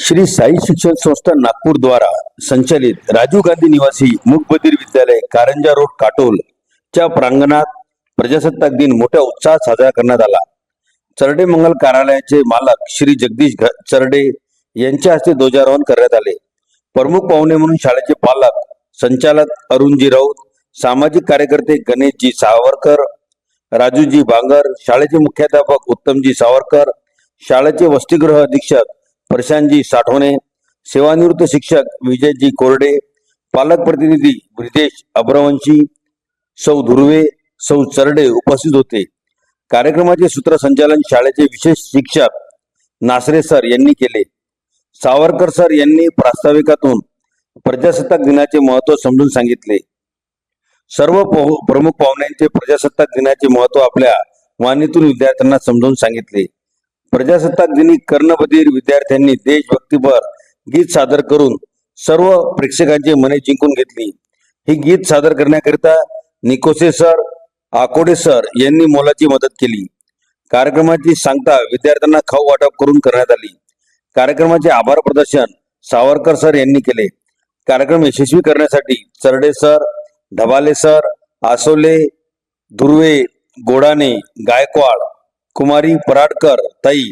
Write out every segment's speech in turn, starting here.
श्री साई शिक्षण संस्था नागपूर द्वारा संचालित राजीव गांधी निवासी मूकबधीर विद्यालय कारंजा रोड काटोल च्या प्रांगणात प्रजासत्ताक दिन मोठ्या उत्साहात साजरा करण्यात आला. चरडे मंगल कार्यालयाचे मालक श्री जगदीश घ- चरडे यांच्या हस्ते ध्वजारोहण करण्यात आले. प्रमुख पाहुणे म्हणून शाळेचे पालक संचालक अरुणजी राऊत सामाजिक कार्यकर्ते गणेशजी सावरकर राजूजी बांगर शाळेचे मुख्याध्यापक उत्तमजी सावरकर शाळेचे वसतिगृह अधीक्षक प्रशांतजी साठवणे सेवानिवृत्त शिक्षक विजयजी कोरडे पालक प्रतिनिधी ब्रिजेश अब्रवंशी सौ धुर्वे सौ चरडे उपस्थित होते. कार्यक्रमाचे सूत्रसंचालन शाळेचे विशेष शिक्षक नासरे सर यांनी केले. सावरकर सर यांनी प्रास्ताविकातून प्रजासत्ताक दिनाचे महत्त्व समजून सांगितले. सर्व प्रमुख पाहुण्यांचे प्रजासत्ताक दिनाचे महत्त्व आपल्या वाणीतून विद्यार्थ्यांना समजून सांगितले. प्रजासत्ताक दिनी कर्णबधीर विद्यार्थ्यांनी देशभक्तीपर गीत सादर करून सर्व प्रेक्षकांचे मने जिंकून घेतली. ही गीत सादर करण्याकरिता निकोसे सर आकोडे सर यांनी मोलाची मदत केली. कार्यक्रमाची सांगता विद्यार्थ्यांना खाऊ वाटप करून करण्यात आली. कार्यक्रमाचे आभार प्रदर्शन सावरकर सर यांनी केले. कार्यक्रम यशस्वी करण्यासाठी चरडे सर ढबाले सर आसोले धुर्वे गोडाने गायकवाड कुमारी पराडकर ताई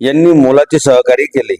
यांनी मोलाचे सहकार्य केले.